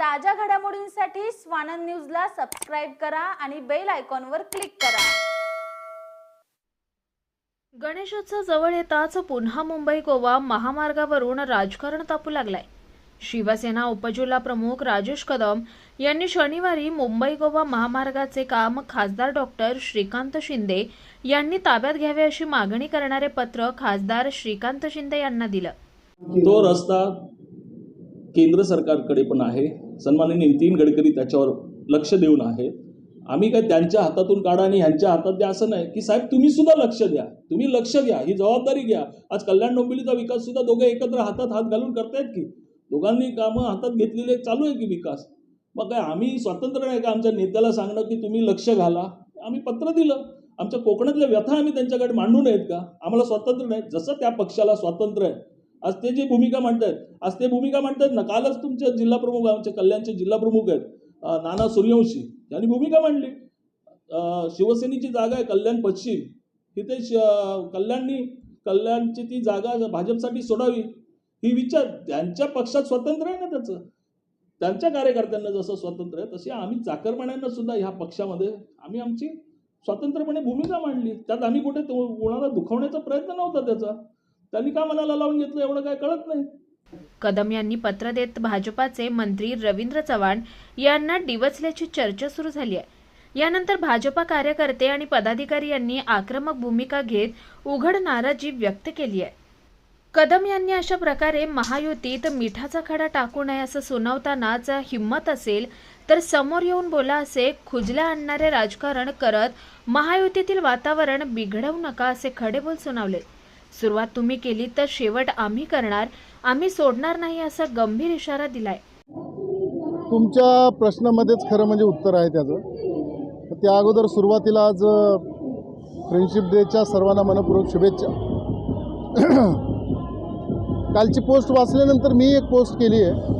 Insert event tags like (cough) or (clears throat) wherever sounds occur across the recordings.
ताज्या घडामोडींसाठी स्वानंद न्यूजला सबस्क्राईब करा आणि बेल आयकॉनवर क्लिक करा. गणेशोत्सव जवळ येताच पुन्हा मुंबई गोवा महामार्गावरून राजकारण तापू लागलाय. शिवसेना उपजिल्हा प्रमुख राजेश कदम यांनी शनिवारी मुंबई गोवा महामार्गाचे काम खासदार डॉक्टर श्रीकांत शिंदे यांनी ताब्यात घ्यावे अशी मागणी करणारे पत्र खासदार श्रीकांत शिंदे यांना दिलं. तो रस्ता केंद्र सरकारकडे पण आहे. सन्माननीय नितीन गडकरी त्याच्यावर लक्ष देऊन आहेत. आम्ही काय त्यांच्या हातातून काढा आणि ह्यांच्या हातात द्या असं नाही. की साहेब तुम्ही सुद्धा लक्ष द्या. तुम्ही लक्ष घ्या. ही जबाबदारी घ्या. आज कल्याण डोंबिवलीचा विकास सुद्धा दोघे एकत्र हातात हात घालून करतायत की? दोघांनी कामं हातात घेतलेले चालू आहे की विकास? मग काय आम्ही स्वातंत्र्य नाही का आमच्या नेत्याला सांगणं की तुम्ही लक्ष घाला? आम्ही पत्र दिलं. आमच्या कोकणातल्या व्यथा आम्ही त्यांच्याकडे मांडू नयेत का? आम्हाला स्वातंत्र्य नाही. जसं त्या पक्षाला स्वातंत्र्य आहे आज ते जी भूमिका मांडतायत आज ते भूमिका मांडतायत ना कालच तुमच्या जिल्हा प्रमुख आमचे कल्याणचे जिल्हा प्रमुख आहेत नाना सूर्यवंशी यांनी भूमिका मांडली. शिवसेनेची जागा आहे कल्याण पश्चिम. तिथे श कल्याणनी कल्याणची ती जागा भाजपसाठी सोडावी ही विचार त्यांच्या पक्षात स्वातंत्र्य आहे ना त्याचं. त्यांच्या कार्यकर्त्यांना जसं स्वातंत्र्य आहे तशी आम्ही चाकरमान्यांना सुद्धा ह्या पक्षामध्ये आम्ही आमची स्वतंत्रपणे भूमिका मांडली. त्यात आम्ही कुठे तो- कोणाला दुखवण्याचा प्रयत्न नव्हता त्याचा. त्यांनी का मनाला लावून घेतलं एवढं काय कळत नाही? कदम यांनी पत्र देत भाजपाचे मंत्री रवींद्र चव्हाण यांना डिवचल्याची चर्चा सुरू झाली आहे. यानंतर भाजपा कार्यकर्ते आणि पदाधिकारी यांनी आक्रमक भूमिका घेत उघड नाराजी व्यक्त केली आहे. कदम यांनी अशा प्रकारे महायुतीत मिठाचा खडा टाकू नये असं सुनावतानाच हिंमत असेल तर समोर येऊन बोला असे खुजल्या आणणारे राजकारण करत महायुतीतील वातावरण बिघडवू नका असे खडे बोल सुनावले. सुरुवात तुम्ही केली तर शेवट आम्ही करणार. आम्ही सोडणार नाही असा गंभीर इशारा दिलाय. तुमच्या प्रश्नामध्येच खरं म्हणजे उत्तर आहे त्याचं. तर त्या अगोदर सुरुवातीला आज फ्रेंडशिप डेच्या सर्वांना मनपूर्वक शुभेच्छा. (clears throat) कालची पोस्ट वाचल्यानंतर मी एक पोस्ट केली आहे.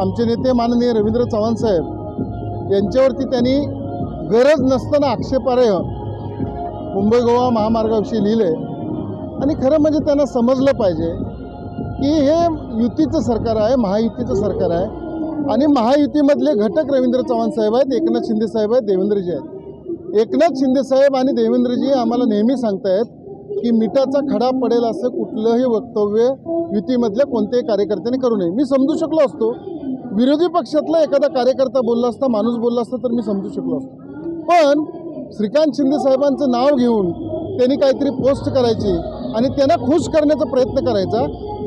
आमचे नेते माननीय रवींद्र चव्हाण साहेब यांच्यावरती त्यांनी गरज नसताना आक्षेपार्ह मुंबई गोवा महामार्गाविषयी लिहिलं आहे आणि खरं म्हणजे त्यांना समजलं पाहिजे की हे युतीचं सरकार आहे महायुतीचं सरकार आहे. आणि महायुतीमधले घटक रवींद्र चव्हाण साहेब आहेत एकनाथ शिंदे साहेब आहेत देवेंद्रजी आहेत. एकनाथ शिंदे साहेब आणि देवेंद्रजी आम्हाला नेहमी सांगतायत की मिठाचा खडा पडेल असं कुठलंही वक्तव्य युतीमधल्या कोणत्याही कार्यकर्त्याने करू नये. मी समजू शकलो असतो. विरोधी पक्षातला एखादा कार्यकर्ता बोलला असता माणूस बोलला असता तर मी समजू शकलो असतो. पण श्रीकांत शिंदे साहेबांचं नाव घेऊन त्यांनी काहीतरी पोस्ट करायची आणि त्यांना खुश करण्याचा प्रयत्न करायचा.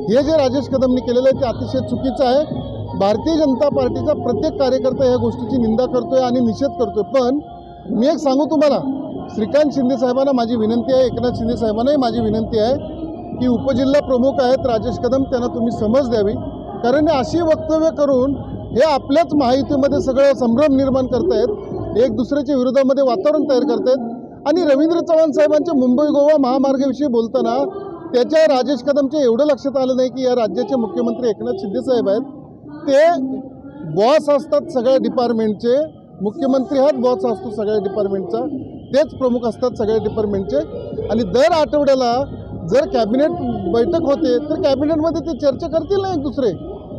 हे जे राजेश कदमनी केलेलं आहे ते अतिशय चुकीचं आहे. भारतीय जनता पार्टीचा प्रत्येक कार्यकर्ता या गोष्टीची निंदा करतोय आणि निषेध करतोय. पण मी एक सांगू तुम्हाला श्रीकांत शिंदे साहेबांना माझी विनंती आहे एकनाथ शिंदे साहेबांनाही माझी विनंती आहे की उपजिल्हा प्रमुख आहेत राजेश कदम त्यांना तुम्ही समज द्यावी. कारण हे अशी वक्तव्य करून हे आपल्याच माहितीमध्ये सगळं संभ्रम निर्माण करतायत एक दुसऱ्याच्या विरोधामध्ये वातावरण तयार करतायत. आणि रवींद्र चव्हाण साहेबांच्या मुंबई गोवा महामार्गाविषयी बोलताना त्याच्या राजेश कदमच्या एवढं लक्षात आलं नाही की या राज्याचे मुख्यमंत्री एकनाथ शिंदे साहेब आहेत. ते बॉस असतात सगळ्या डिपार्टमेंटचे मुख्यमंत्री हाच बॉस असतो सगळ्या डिपार्टमेंटचा तेच प्रमुख असतात सगळ्या डिपार्टमेंटचे आणि दर आठवड्याला जर कॅबिनेट बैठक होते तर कॅबिनेटमध्ये ते चर्चा करतील ना एक दुसरे.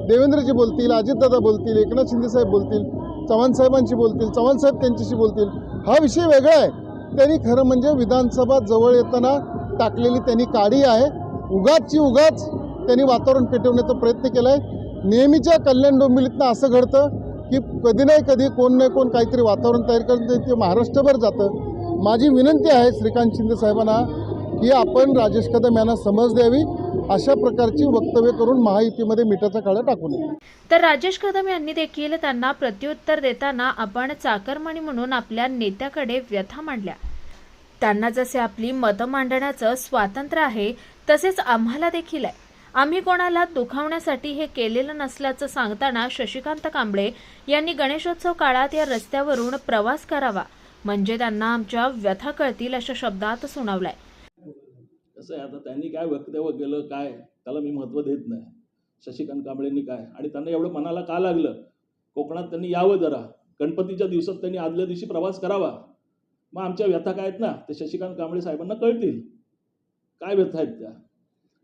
देवेंद्रजी बोलतील अजितदादा बोलतील एकनाथ शिंदेसाहेब बोलतील चव्हाण साहेबांशी बोलतील चव्हाण साहेब त्यांच्याशी बोलतील. हा विषय वेगळा आहे. त्यांनी खरं म्हणजे विधानसभा जवळ येताना टाकलेली त्यांनी काडी आहे. उगाचची उगाच त्यांनी वातावरण पेटवण्याचा प्रयत्न केला आहे नेहमीच्या कल्याण डोंबिवलीतनं असं घडतं की कधी नाही कधी कोण नाही कोण काहीतरी वातावरण तयार करतं ते महाराष्ट्रभर जातं. माझी विनंती आहे श्रीकांत शिंदे साहेबांना की आपण राजेश कदम यांना समज द्यावी. अशा प्रकारची वक्तव्य करून महायुतीमध्ये मिठाचा काळा टाकू नये. तर राजेश कदम यांनी देखील त्यांना प्रत्युत्तर देताना आपण चाकरमणी म्हणून आपल्या नेत्याकडे व्यथा मांडल्या. त्यांना जसे आपली मतं मांडण्याचं स्वातंत्र्य आहे तसेच आम्हाला देखील आहे. आम्ही कोणाला दुखावण्यासाठी हे केलेलं नसल्याचं सांगताना शशिकांत कांबळे यांनी गणेशोत्सव काळात या रस्त्यावरून प्रवास करावा. म्हणजे त्यांना आमच्या व्यथा कळतील अशा शब्दात सुनावलाय. कसं आहे आता? त्यांनी काय वक्तव्य केलं काय? त्याला मी महत्त्व देत नाही. शशिकांत कांबळेंनी काय? आणि त्यांना एवढं मनाला का लागलं? कोकणात त्यांनी यावं जरा. गणपतीच्या दिवसात त्यांनी आदल्या दिवशी प्रवास करावा. मग आमच्या व्यथा काय आहेत ना? ते शशिकांत कांबळे साहेबांना कळतील. काय व्यथा आहेत त्या?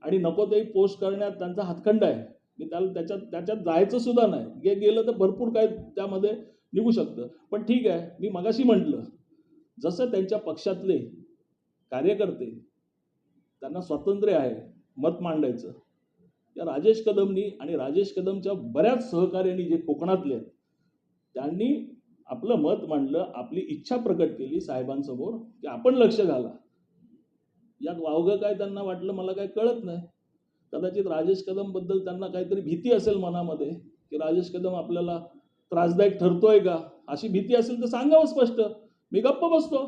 आणि नको ते पोस्ट करण्यात त्यांचा हातखंड आहे. मी त्याला त्याच्यात त्याच्यात जायचं सुद्धा नाही. गे गेलं तर भरपूर काय त्यामध्ये निघू शकतं. पण ठीक आहे मी मगाशी म्हटलं जसं त्यांच्या पक्षातले कार्यकर्ते त्यांना स्वातंत्र्य आहे मत मांडायचं. या राजेश कदमनी आणि राजेश कदमच्या बऱ्याच सहकार्यांनी जे कोकणातले आहेत त्यांनी आपलं मत मांडलं आपली इच्छा प्रकट केली साहेबांसमोर की आपण लक्ष घाला. यात वावगं काय त्यांना वाटलं मला काय कळत नाही. कदाचित राजेश कदमबद्दल त्यांना काहीतरी भीती असेल मनामध्ये की राजेश कदम आपल्याला त्रासदायक ठरतोय का? अशी भीती असेल तर सांगावं स्पष्ट. मी गप्प बसतो.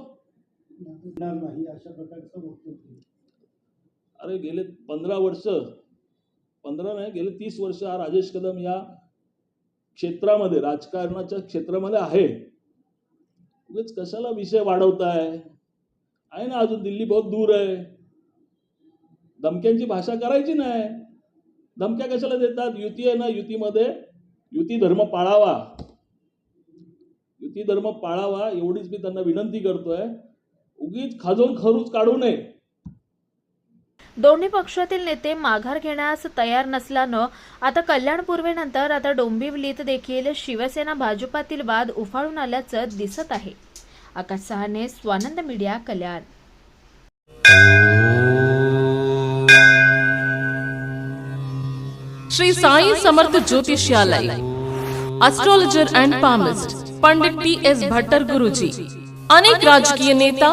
नाही अशा प्रकारचं अरे गेले पंधरा वर्ष पंधरा नाही गेले तीस वर्ष हा राजेश कदम या क्षेत्रामध्ये राजकारणाच्या क्षेत्रामध्ये आहे. उगेच कशाला विषय वाढवताय? आहे ना अजून दिल्ली बहुत दूर आहे. धमक्यांची भाषा करायची नाही. धमक्या कशाला देतात? युती आहे ना युतीमध्ये युती धर्म पाळावा. युती धर्म पाळावा एवढीच मी त्यांना विनंती करतोय. उगीच खाजून खरूच काढू नये. दोन्ही पक्षातील नेते माघार घेण्यास तयार नसल्यानं आता कल्याण पूर्वेनंतर आता डोंबिवलीत देखील शिवसेना भाजपातील वाद उफाळून आल्याचं दिसत आहे. Akash Sahane Swanand media Kalyan. Shri Sai Samarth ज्योतिषालय astrologer palmist Pandit T S Bhattar Guruji अनेक राजकीय नेता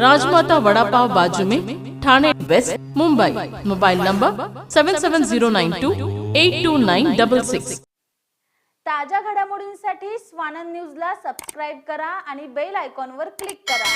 Rajmata vada pav बाजू में Thane west Mumbai. Mobile number seven seven zero nine two eight two nine double six ताज्या घडामोडींसाठी स्वानंद न्यूजला सबस्क्राईब करा आणि बेल आयकॉनवर क्लिक करा.